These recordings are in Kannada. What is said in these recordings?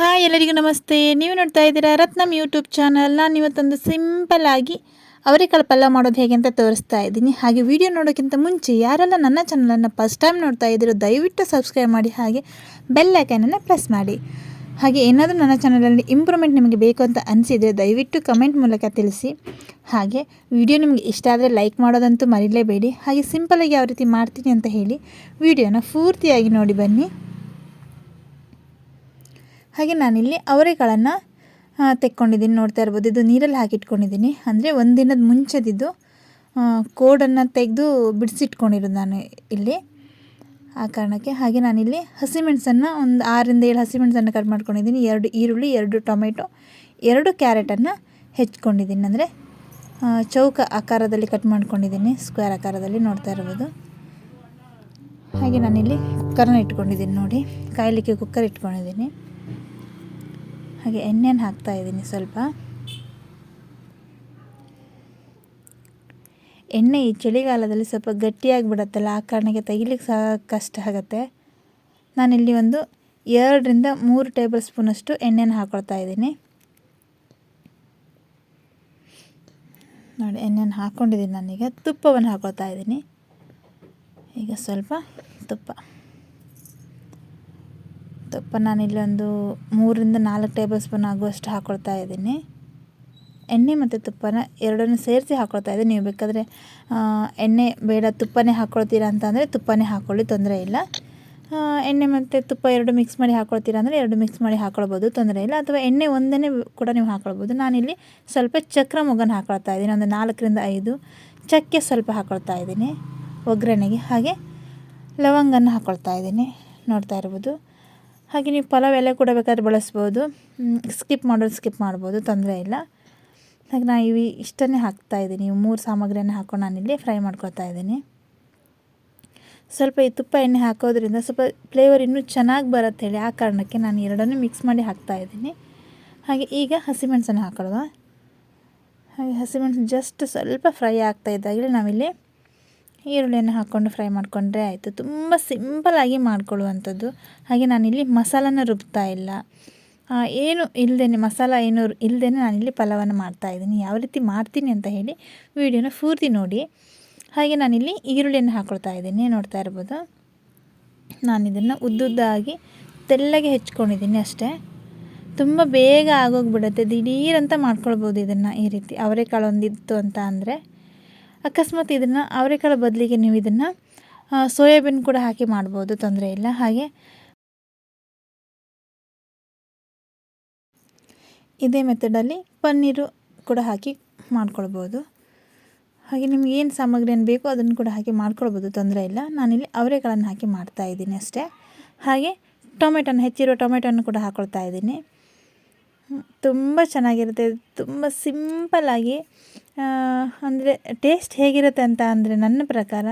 ಹಾಯ್ ಎಲ್ಲರಿಗೂ ನಮಸ್ತೆ. ನೀವು ನೋಡ್ತಾ ಇದ್ದೀರಾ ರತ್ನಮ್ ಯೂಟ್ಯೂಬ್ ಚಾನಲ್. ನಾನು ಇವತ್ತೊಂದು ಸಿಂಪಲ್ ಆಗಿ ಅವರೆಕಾಳು ಪಲ್ಯ ಮಾಡೋದು ಹೇಗೆ ಅಂತ ತೋರಿಸ್ತಾ ಇದ್ದೀನಿ. ಹಾಗೆ ವಿಡಿಯೋ ನೋಡೋಕ್ಕಿಂತ ಮುಂಚೆ ಯಾರೆಲ್ಲ ನನ್ನ ಚಾನಲನ್ನು ಫಸ್ಟ್ ಟೈಮ್ ನೋಡ್ತಾ ಇದ್ದೀರೋ ದಯವಿಟ್ಟು ಸಬ್ಸ್ಕ್ರೈಬ್ ಮಾಡಿ. ಹಾಗೆ ಬೆಲ್ ಐಕನನ್ನು ಪ್ರೆಸ್ ಮಾಡಿ. ಹಾಗೆ ಏನಾದರೂ ನನ್ನ ಚಾನಲಲ್ಲಿ ಇಂಪ್ರೂವ್ಮೆಂಟ್ ನಿಮಗೆ ಬೇಕು ಅಂತ ಅನಿಸಿದರೆ ದಯವಿಟ್ಟು ಕಮೆಂಟ್ ಮೂಲಕ ತಿಳಿಸಿ. ಹಾಗೆ ವಿಡಿಯೋ ನಿಮಗೆ ಇಷ್ಟ ಆದರೆ ಲೈಕ್ ಮಾಡೋದಂತೂ ಮರಿಲೇಬೇಡಿ. ಹಾಗೆ ಸಿಂಪಲಾಗಿ ಯಾವ ರೀತಿ ಮಾಡ್ತೀನಿ ಅಂತ ಹೇಳಿ ವಿಡಿಯೋನ ಪೂರ್ತಿಯಾಗಿ ನೋಡಿ ಬನ್ನಿ. ಹಾಗೆ ನಾನಿಲ್ಲಿ ಅವರೆಗಳನ್ನು ತೆಕ್ಕೊಂಡಿದ್ದೀನಿ. ನೋಡ್ತಾ ಇರ್ಬೋದು, ಇದು ನೀರಲ್ಲಿ ಹಾಕಿಟ್ಕೊಂಡಿದ್ದೀನಿ. ಅಂದರೆ ಒಂದಿನದ ಮುಂಚೆದಿದ್ದು ಕೋಡನ್ನು ತೆಗೆದು ಬಿಡಿಸಿಟ್ಕೊಂಡಿರೋದು ನಾನು ಇಲ್ಲಿ. ಆ ಕಾರಣಕ್ಕೆ ಹಾಗೆ ನಾನಿಲ್ಲಿ ಹಸಿಮೆಣಸನ್ನು ಒಂದು ಆರಿಂದ ಏಳು ಹಸಿಮೆಣಸನ್ನು ಕಟ್ ಮಾಡ್ಕೊಂಡಿದ್ದೀನಿ. ಎರಡು ಈರುಳ್ಳಿ, ಎರಡು ಟೊಮೆಟೊ, ಎರಡು ಕ್ಯಾರೆಟನ್ನು ಹೆಚ್ಕೊಂಡಿದ್ದೀನಿ. ಅಂದರೆ ಚೌಕ ಆಕಾರದಲ್ಲಿ ಕಟ್ ಮಾಡ್ಕೊಂಡಿದ್ದೀನಿ, ಸ್ಕ್ವೇರ್ ಆಕಾರದಲ್ಲಿ ನೋಡ್ತಾ ಇರ್ಬೋದು. ಹಾಗೆ ನಾನಿಲ್ಲಿ ಕುಕ್ಕರ್ನ ಇಟ್ಕೊಂಡಿದ್ದೀನಿ ನೋಡಿ. ಕಾಯಲಿಕ್ಕೆ ಕುಕ್ಕರ್ ಇಟ್ಕೊಂಡಿದ್ದೀನಿ. ಹಾಗೆ ಎಣ್ಣೆನ ಹಾಕ್ತಾ ಇದ್ದೀನಿ ಸ್ವಲ್ಪ. ಎಣ್ಣೆ ಈ ಚಳಿಗಾಲದಲ್ಲಿ ಸ್ವಲ್ಪ ಗಟ್ಟಿಯಾಗಿ ಬಿಡುತ್ತಲ್ಲ ಆ ಕಾರಣಕ್ಕೆ ತೆಗಿಲಿಕ್ಕೆ ಸಹ ಕಷ್ಟ ಆಗುತ್ತೆ. ನಾನಿಲ್ಲಿ ಒಂದು ಎರಡರಿಂದ ಮೂರು ಟೇಬಲ್ ಸ್ಪೂನಷ್ಟು ಎಣ್ಣೆನ ಹಾಕೊಳ್ತಾ ಇದ್ದೀನಿ. ನೋಡಿ, ಎಣ್ಣೆನ ಹಾಕ್ಕೊಂಡಿದ್ದೀನಿ ನಾನೀಗ. ತುಪ್ಪವನ್ನು ಹಾಕ್ಕೊಳ್ತಾ ಇದ್ದೀನಿ. ಈಗ ಸ್ವಲ್ಪ ತುಪ್ಪ. ತುಪ್ಪ ನಾನಿಲ್ಲೊಂದು ಮೂರರಿಂದ ನಾಲ್ಕು ಟೇಬಲ್ ಸ್ಪೂನ್ ಆಗುವಷ್ಟು ಹಾಕ್ಕೊಳ್ತಾ ಇದ್ದೀನಿ. ಎಣ್ಣೆ ಮತ್ತು ತುಪ್ಪನ ಎರಡನ್ನೂ ಸೇರಿಸಿ ಹಾಕ್ಕೊಳ್ತಾ ಇದ್ದೀನಿ. ನೀವು ಬೇಕಾದರೆ ಎಣ್ಣೆ ಬೇಡ, ತುಪ್ಪನೇ ಹಾಕ್ಕೊಳ್ತೀರಾ ಅಂತಂದರೆ ತುಪ್ಪನೇ ಹಾಕ್ಕೊಳ್ಳಿ ತೊಂದರೆ ಇಲ್ಲ. ಎಣ್ಣೆ ಮತ್ತು ತುಪ್ಪ ಎರಡು ಮಿಕ್ಸ್ ಮಾಡಿ ಹಾಕ್ಕೊಳ್ತೀರಾ ಅಂದರೆ ಎರಡು ಮಿಕ್ಸ್ ಮಾಡಿ ಹಾಕ್ಕೊಳ್ಬೋದು ತೊಂದರೆ ಇಲ್ಲ. ಅಥವಾ ಎಣ್ಣೆ ಒಂದನೇ ಕೂಡ ನೀವು ಹಾಕ್ಕೊಳ್ಬೋದು ನಾನಿಲ್ಲಿ ಸ್ವಲ್ಪ ಚಕ್ರ ಮೊಗನ ಹಾಕ್ಕೊಳ್ತಾ ಇದ್ದೀನಿ. ಒಂದು ನಾಲ್ಕರಿಂದ ಐದು ಚಕ್ಕೆ ಸ್ವಲ್ಪ ಹಾಕ್ಕೊಳ್ತಾ ಇದ್ದೀನಿ. ಒಗ್ಗರಣೆಗೆ ಹಾಗೆ ಲವಂಗನ ಹಾಕ್ಕೊಳ್ತಾ ಇದ್ದೀನಿ. ನೋಡ್ತಾ ಇರ್ಬೋದು. ಹಾಗೆ ನೀವು ಪಲಾವ್ ಎಲೆ ಕೂಡ ಬೇಕಾದ್ರೆ ಬಳಸ್ಬೋದು. ಸ್ಕಿಪ್ ಮಾಡೋದು ಸ್ಕಿಪ್ ಮಾಡ್ಬೋದು, ತೊಂದರೆ ಇಲ್ಲ. ಹಾಗೆ ನಾನು ಇವು ಇಷ್ಟನ್ನೇ ಹಾಕ್ತಾಯಿದ್ದೀನಿ ಇವು ಮೂರು ಸಾಮಗ್ರಿಯನ್ನು ಹಾಕೊಂಡು ನಾನಿಲ್ಲಿ ಫ್ರೈ ಮಾಡ್ಕೊತಾ ಇದ್ದೀನಿ. ಸ್ವಲ್ಪ ಈ ತುಪ್ಪ ಎಣ್ಣೆ ಹಾಕೋದ್ರಿಂದ ಸ್ವಲ್ಪ ಫ್ಲೇವರ್ ಇನ್ನೂ ಚೆನ್ನಾಗಿ ಬರುತ್ತೆ ಹೇಳಿ, ಆ ಕಾರಣಕ್ಕೆ ನಾನು ಎರಡನ್ನೂ ಮಿಕ್ಸ್ ಮಾಡಿ ಹಾಕ್ತಾಯಿದ್ದೀನಿ ಹಾಗೆ ಈಗ ಹಸಿಮೆಣಸನ್ನು ಹಾಕೊಳ್ಳುವ ಹಾಗೆ ಹಸಿಮೆಣಸು ಜಸ್ಟ್ ಸ್ವಲ್ಪ ಫ್ರೈ ಆಗ್ತಾ ಇದ್ದಾಗಲೇ ನಾವಿಲ್ಲಿ ಈರುಳ್ಳಿಯನ್ನು ಹಾಕ್ಕೊಂಡು ಫ್ರೈ ಮಾಡಿಕೊಂಡ್ರೆ ಆಯಿತು. ತುಂಬ ಸಿಂಪಲಾಗಿ ಮಾಡ್ಕೊಳ್ಳುವಂಥದ್ದು. ಹಾಗೆ ನಾನಿಲ್ಲಿ ಮಸಾಲನ ರುಬ್ತಾ ಇಲ್ಲ. ಏನು ಇಲ್ಲದೇ ಮಸಾಲ ಏನು ಇಲ್ಲದೇ ನಾನಿಲ್ಲಿ ಪಲಾವನ್ನು ಮಾಡ್ತಾಯಿದ್ದೀನಿ ಯಾವ ರೀತಿ ಮಾಡ್ತೀನಿ ಅಂತ ಹೇಳಿ ವಿಡಿಯೋನ ಪೂರ್ತಿ ನೋಡಿ. ಹಾಗೆ ನಾನಿಲ್ಲಿ ಈರುಳ್ಳಿಯನ್ನು ಹಾಕ್ಕೊಳ್ತಾ ಇದ್ದೀನಿ. ನೋಡ್ತಾ ಇರ್ಬೋದು. ನಾನು ಇದನ್ನು ಉದ್ದುದ್ದಾಗಿ ತೆಳ್ಳಗೆ ಹೆಚ್ಕೊಂಡಿದ್ದೀನಿ ಅಷ್ಟೇ. ತುಂಬ ಬೇಗ ಆಗೋಗ್ಬಿಡುತ್ತೆ. ದಿಢೀರಂತ ಮಾಡ್ಕೊಳ್ಬೋದು ಇದನ್ನು ಈ ರೀತಿ. ಅವರೆಕಾಳು ಒಂದಿತ್ತು ಅಂತ ಅಂದರೆ. ಅಕಸ್ಮಾತ್ ಇದನ್ನು ಅವರೆಕಾಳು ಬದಲಿಗೆ ನೀವು ಇದನ್ನು ಸೋಯಾಬೀನ್ ಕೂಡ ಹಾಕಿ ಮಾಡ್ಬೋದು, ತೊಂದರೆ ಇಲ್ಲ. ಹಾಗೆ ಇದೇ ಮೆಥಡಲ್ಲಿ ಪನ್ನೀರು ಕೂಡ ಹಾಕಿ ಮಾಡ್ಕೊಳ್ಬೋದು. ಹಾಗೆ ನಿಮ್ಗೆ ಏನು ಸಾಮಗ್ರಿ ಏನು ಬೇಕೋ ಅದನ್ನು ಕೂಡ ಹಾಕಿ ಮಾಡ್ಕೊಳ್ಬೋದು, ತೊಂದರೆ ಇಲ್ಲ. ನಾನಿಲ್ಲಿ ಅವರೆಕಾಳನ್ನು ಹಾಕಿ ಮಾಡ್ತಾ ಇದ್ದೀನಿ ಅಷ್ಟೇ. ಹಾಗೆ ಟೊಮೆಟೊನ, ಹೆಚ್ಚಿರೋ ಟೊಮೆಟೊನ ಕೂಡ ಹಾಕ್ಕೊಳ್ತಾ ಇದ್ದೀನಿ. ತುಂಬ ಚೆನ್ನಾಗಿರುತ್ತೆ. ತುಂಬ ಸಿಂಪಲ್ಲಾಗಿ ಅಂದರೆ ಟೇಸ್ಟ್ ಹೇಗಿರುತ್ತೆ ಅಂತ ಅಂದರೆ ನನ್ನ ಪ್ರಕಾರ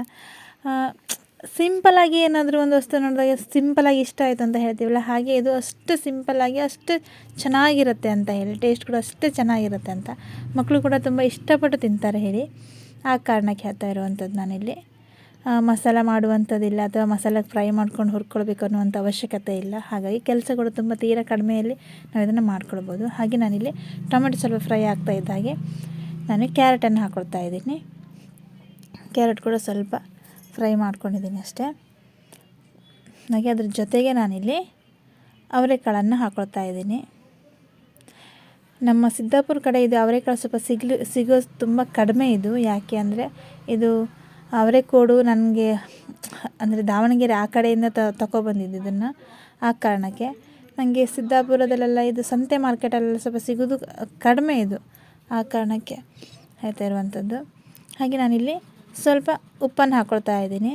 ಸಿಂಪಲಾಗಿ ಏನಾದರೂ ಒಂದು ವಸ್ತು ನೋಡಿದಾಗ ಸಿಂಪಲಾಗಿ ಇಷ್ಟ ಆಯಿತು ಅಂತ ಹೇಳ್ತೀವಲ್ಲ, ಹಾಗೆ ಇದು ಅಷ್ಟು ಸಿಂಪಲ್ಲಾಗಿ ಅಷ್ಟು ಚೆನ್ನಾಗಿರುತ್ತೆ ಅಂತ ಹೇಳಿ, ಟೇಸ್ಟ್ ಕೂಡ ಅಷ್ಟೇ ಚೆನ್ನಾಗಿರುತ್ತೆ ಅಂತ. ಮಕ್ಕಳು ಕೂಡ ತುಂಬ ಇಷ್ಟಪಟ್ಟು ತಿಂತಾರೆ ಹೇಳಿ, ಆ ಕಾರಣಕ್ಕೆ ಹೇಳ್ತಾ ಇರುವಂಥದ್ದು ನಾನಿಲ್ಲಿ. ಮಸಾಲ ಮಾಡುವಂಥದ್ದಿಲ್ಲ ಅಥವಾ ಮಸಾಲೆ ಫ್ರೈ ಮಾಡ್ಕೊಂಡು ಹುರ್ಕೊಳ್ಬೇಕು ಅನ್ನುವಂಥ ಅವಶ್ಯಕತೆ ಇಲ್ಲ. ಹಾಗಾಗಿ ಕೆಲಸಗಳು ತುಂಬ ತೀರ ಕಡಿಮೆಯಲ್ಲಿ ನಾವು ಇದನ್ನು ಮಾಡ್ಕೊಳ್ಬೋದು. ಹಾಗೆ ನಾನಿಲ್ಲಿ ಟೊಮೆಟೊ ಸ್ವಲ್ಪ ಫ್ರೈ ಆಗ್ತಾ ಇದ್ದ ಹಾಗೆ ನಾನು ಕ್ಯಾರೆಟನ್ನು ಹಾಕ್ಕೊಳ್ತಾ ಇದ್ದೀನಿ. ಕ್ಯಾರೆಟ್ ಕೂಡ ಸ್ವಲ್ಪ ಫ್ರೈ ಮಾಡ್ಕೊಂಡಿದ್ದೀನಿ ಅಷ್ಟೇ. ಹಾಗೆ ಅದ್ರ ಜೊತೆಗೆ ನಾನಿಲ್ಲಿ ಅವರೆಕಾಳನ್ನು ಹಾಕ್ಕೊಳ್ತಾ ಇದ್ದೀನಿ. ನಮ್ಮ ಸಿದ್ದಾಪುರ ಕಡೆ ಇದು ಅವರೆಕಾಳು ಸ್ವಲ್ಪ ಸಿಗ್ಲಿ, ಸಿಗೋ ತುಂಬ ಕಡಿಮೆ ಇದು. ಯಾಕೆ ಅಂದರೆ ಇದು ಅವರೆಕೋಡು ನನಗೆ, ಅಂದರೆ ದಾವಣಗೆರೆ ಆ ಕಡೆಯಿಂದ ತಗೊಬಂದಿದ್ದು ಇದನ್ನು ಆ ಕಾರಣಕ್ಕೆ. ನನಗೆ ಸಿದ್ದಾಪುರದಲ್ಲೆಲ್ಲ ಇದು ಸಂತೆ ಮಾರ್ಕೆಟಲ್ಲೆಲ್ಲ ಸ್ವಲ್ಪ ಸಿಗೋದು ಕಡಿಮೆ ಇದು ಆ ಕಾರಣಕ್ಕೆ ಹೇಳ್ತಾ ಇರುವಂಥದ್ದು. ಹಾಗೆ ನಾನಿಲ್ಲಿ ಸ್ವಲ್ಪ ಉಪ್ಪನ್ನು ಹಾಕ್ಕೊಳ್ತಾ ಇದ್ದೀನಿ.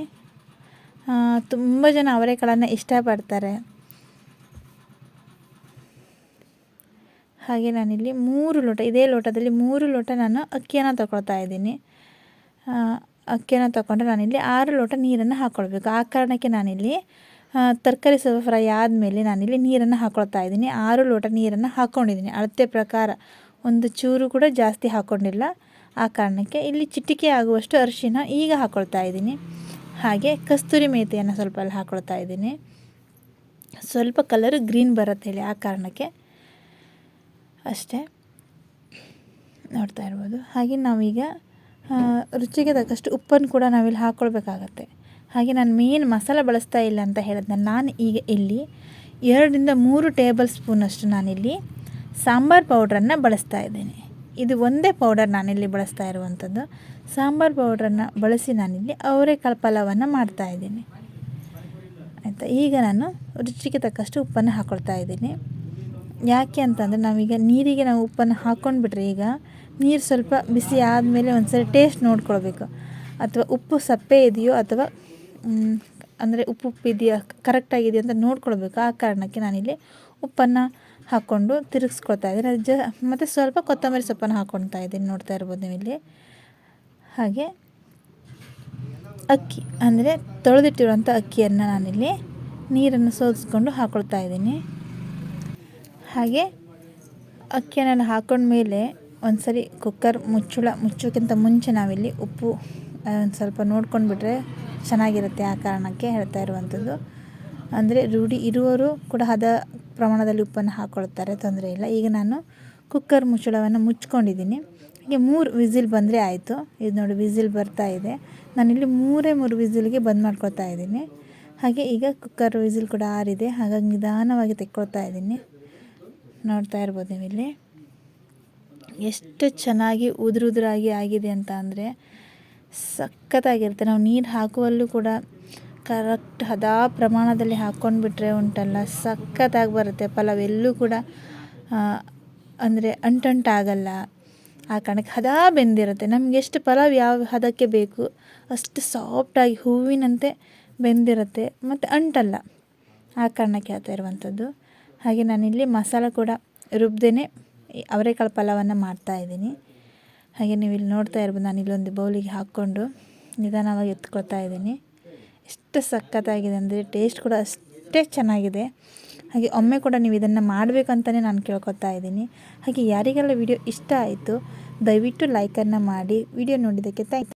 ತುಂಬ ಜನ ಅವರೆಕಾಳನ್ನು ಇಷ್ಟಪಡ್ತಾರೆ. ಹಾಗೆ ನಾನಿಲ್ಲಿ ಮೂರು ಲೋಟ, ಇದೇ ಲೋಟದಲ್ಲಿ ಮೂರು ಲೋಟ ನಾನು ಅಕ್ಕಿಯನ್ನು ತಗೊಳ್ತಾ ಇದ್ದೀನಿ. ಅಕ್ಕಿಯನ್ನು ತಗೊಂಡ್ರೆ ನಾನಿಲ್ಲಿ ಆರು ಲೋಟ ನೀರನ್ನು ಹಾಕ್ಕೊಳ್ಬೇಕು ಆ ಕಾರಣಕ್ಕೆ ನಾನಿಲ್ಲಿ ತರಕಾರಿ ಸ್ವಲ್ಪ ಫ್ರೈ ಆದಮೇಲೆ ನಾನಿಲ್ಲಿ ನೀರನ್ನು ಹಾಕ್ಕೊಳ್ತಾ ಇದ್ದೀನಿ. ಆರು ಲೋಟ ನೀರನ್ನು ಹಾಕ್ಕೊಂಡಿದ್ದೀನಿ ಅಳತೆ ಪ್ರಕಾರ ಒಂದು ಚೂರು ಕೂಡ ಜಾಸ್ತಿ ಹಾಕ್ಕೊಂಡಿಲ್ಲ ಆ ಕಾರಣಕ್ಕೆ ಇಲ್ಲಿ ಚಿಟಿಕೆ ಆಗುವಷ್ಟು ಅರಿಶಿನ ಈಗ ಹಾಕ್ಕೊಳ್ತಾ ಇದ್ದೀನಿ. ಹಾಗೆ ಕಸ್ತೂರಿ ಮೇಥಿಯನ್ನು ಸ್ವಲ್ಪ ಅಲ್ಲಿ ಹಾಕ್ಕೊಳ್ತಾ ಇದ್ದೀನಿ. ಸ್ವಲ್ಪ ಕಲರ್ ಗ್ರೀನ್ ಬರುತ್ತೆ ಹೇಳಿ ಆ ಕಾರಣಕ್ಕೆ. ಅಷ್ಟೇ. ನೋಡ್ತಾ ಇರ್ಬೋದು. ಹಾಗೆ ನಾವೀಗ ರುಚಿಗೆ ತಕ್ಕಷ್ಟು ಉಪ್ಪನ್ನು ಕೂಡ ನಾವಿಲ್ಲಿ ಹಾಕ್ಕೊಳ್ಬೇಕಾಗತ್ತೆ. ಹಾಗೆ ನಾನು ಮೇನ್ ಮಸಾಲೆ ಬಳಸ್ತಾ ಇಲ್ಲ ಅಂತ ಹೇಳಿದ್ನ ನಾನು ಈಗ ಇಲ್ಲಿ ಎರಡರಿಂದ ಮೂರು ಟೇಬಲ್ ಸ್ಪೂನಷ್ಟು ನಾನಿಲ್ಲಿ ಸಾಂಬಾರು ಪೌಡ್ರನ್ನು ಬಳಸ್ತಾ ಇದ್ದೀನಿ. ಇದು ಒಂದೇ ಪೌಡರ್ ನಾನಿಲ್ಲಿ ಬಳಸ್ತಾ ಇರುವಂಥದ್ದು. ಸಾಂಬಾರು ಪೌಡ್ರನ್ನು ಬಳಸಿ ನಾನಿಲ್ಲಿ ಅವರೆಕಾಳು ಪಲಾವನ್ನು ಮಾಡ್ತಾಯಿದ್ದೀನಿ ಆಯಿತಾ? ಈಗ ನಾನು ರುಚಿಗೆ ತಕ್ಕಷ್ಟು ಉಪ್ಪನ್ನು ಹಾಕ್ಕೊಳ್ತಾ ಇದ್ದೀನಿ. ಯಾಕೆ ಅಂತಂದರೆ ನಾವೀಗ ನೀರಿಗೆ ನಾವು ಉಪ್ಪನ್ನು ಹಾಕ್ಕೊಂಡ್ಬಿಟ್ರೆ ಈಗ ನೀರು ಸ್ವಲ್ಪ ಬಿಸಿ ಆದಮೇಲೆ ಒಂದು ಸರಿ ಟೇಸ್ಟ್ ನೋಡ್ಕೊಳ್ಬೇಕು. ಅಥವಾ ಉಪ್ಪು ಸಪ್ಪೆ ಇದೆಯೋ ಅಥವಾ ಅಂದರೆ ಉಪ್ಪು ಉಪ್ಪು ಇದೆಯೋ ಕರೆಕ್ಟಾಗಿದೆಯಾ ಅಂತ ನೋಡ್ಕೊಳ್ಬೇಕು. ಆ ಕಾರಣಕ್ಕೆ ನಾನಿಲ್ಲಿ ಉಪ್ಪನ್ನು ಹಾಕ್ಕೊಂಡು ತಿರುಗಿಸ್ಕೊಳ್ತಾ ಇದ್ದೀನಿ. ಜ, ಮತ್ತು ಸ್ವಲ್ಪ ಕೊತ್ತಂಬರಿ ಸೊಪ್ಪನ್ನು ಹಾಕ್ಕೊಳ್ತಾ ಇದ್ದೀನಿ. ನೋಡ್ತಾ ಇರ್ಬೋದು ನೀವು ಹಾಗೆ ಅಕ್ಕಿ, ಅಂದರೆ ತೊಳೆದಿಟ್ಟಿರುವಂಥ ಅಕ್ಕಿಯನ್ನು ನಾನಿಲ್ಲಿ ನೀರನ್ನು ಸೋದಿಸ್ಕೊಂಡು ಹಾಕ್ಕೊಳ್ತಾ ಇದ್ದೀನಿ. ಹಾಗೆ ಅಕ್ಕಿಯನ್ನೆಲ್ಲ ಹಾಕೊಂಡ್ಮೇಲೆ ಒಂದು ಸರಿ ಕುಕ್ಕರ್ ಮುಚ್ಚಳ ಮುಚ್ಚೋಕ್ಕಿಂತ ಮುಂಚೆ ನಾವಿಲ್ಲಿ ಉಪ್ಪು ಒಂದು ಸ್ವಲ್ಪ ನೋಡ್ಕೊಂಡ್ಬಿಟ್ರೆ ಚೆನ್ನಾಗಿರುತ್ತೆ ಆ ಕಾರಣಕ್ಕೆ ಹೇಳ್ತಾ ಇರುವಂಥದ್ದು. ಅಂದರೆ ರೂಢಿ ಇರುವವರು ಕೂಡ ಹದ ಪ್ರಮಾಣದಲ್ಲಿ ಉಪ್ಪನ್ನು ಹಾಕ್ಕೊಳ್ತಾರೆ ತೊಂದರೆ ಇಲ್ಲ. ಈಗ ನಾನು ಕುಕ್ಕರ್ ಮುಚ್ಚಳವನ್ನು ಮುಚ್ಕೊಂಡಿದ್ದೀನಿ. ಹೀಗೆ ಮೂರು ವಿಸಿಲ್ ಬಂದರೆ ಆಯಿತು. ಇದು ನೋಡಿ ವಿಸಿಲ್ ಬರ್ತಾ ಇದೆ. ನಾನಿಲ್ಲಿ ಮೂರೇ ಮೂರು ವಿಸಿಲ್ಗೆ ಬಂದ್ ಮಾಡ್ಕೊಳ್ತಾ ಇದ್ದೀನಿ. ಹಾಗೆ ಈಗ ಕುಕ್ಕರ್ ವಿಸಿಲ್ ಕೂಡ ಆರಿದೆ. ಹಾಗಾಗಿ ನಿಧಾನವಾಗಿ ತೆಕ್ಕೊಳ್ತಾ ಇದ್ದೀನಿ. ನೋಡ್ತಾ ಇರ್ಬೋದು ನೀವು ಇಲ್ಲಿ ಎಷ್ಟು ಚೆನ್ನಾಗಿ ಉದುರುದುರಾಗಿ ಆಗಿದೆ ಅಂತ ಅಂದರೆ ಸಖತ್ತಾಗಿರುತ್ತೆ. ನಾವು ನೀರು ಹಾಕುವಲ್ಲೂ ಕೂಡ ಕರೆಕ್ಟ್ ಹದಾ ಪ್ರಮಾಣದಲ್ಲಿ ಹಾಕ್ಕೊಂಡು ಬಿಟ್ಟರೆ ಉಂಟಲ್ಲ, ಸಖತ್ತಾಗಿ ಬರುತ್ತೆ. ಪಲಾವ್ ಎಲ್ಲೂ ಕೂಡ ಅಂದರೆ ಅಂಟಂಟಾಗಲ್ಲ. ಆ ಕಾರಣಕ್ಕೆ ಹದಾ ಬೆಂದಿರುತ್ತೆ. ನಮ್ಗೆ ಎಷ್ಟು ಪಲಾವ್ ಯಾವ ಹದಕ್ಕೆ ಬೇಕು, ಅಷ್ಟು ಸಾಫ್ಟಾಗಿ ಹೂವಿನಂತೆ ಬೆಂದಿರುತ್ತೆ. ಮತ್ತು ಅಂಟಲ್ಲ. ಆ ಕಾರಣಕ್ಕೆ ಹೇಳ್ತಾ ಇರುವಂಥದ್ದು. ಹಾಗೆ ನಾನಿಲ್ಲಿ ಮಸಾಲ ಕೂಡ ರುಬ್ದೇ ಅವರೆಕಾಳು ಪಲಾವನ್ನು ಮಾಡ್ತಾಯಿದ್ದೀನಿ ಹಾಗೆ ನೀವು ಇಲ್ಲಿ ನೋಡ್ತಾ ಇರ್ಬೋದು, ನಾನು ಇಲ್ಲೊಂದು ಬೌಲಿಗೆ ಹಾಕ್ಕೊಂಡು ನಿಧಾನವಾಗಿ ಎತ್ಕೊಳ್ತಾ ಇದ್ದೀನಿ. ಎಷ್ಟು ಸಖತ್ತಾಗಿದೆ ಅಂದರೆ ಟೇಸ್ಟ್ ಕೂಡ ಅಷ್ಟೇ ಚೆನ್ನಾಗಿದೆ. ಹಾಗೆ ಒಮ್ಮೆ ಕೂಡ ನೀವು ಇದನ್ನು ಮಾಡಬೇಕಂತಲೇ ನಾನು ಕೇಳ್ಕೊತಾ ಇದ್ದೀನಿ. ಹಾಗೆ ಯಾರಿಗೆಲ್ಲ ವಿಡಿಯೋ ಇಷ್ಟ ಆಯಿತು, ದಯವಿಟ್ಟು ಲೈಕನ್ನು ಮಾಡಿ ವಿಡಿಯೋ ನೋಡಿದ್ದಕ್ಕೆ ಥ್ಯಾಂಕ್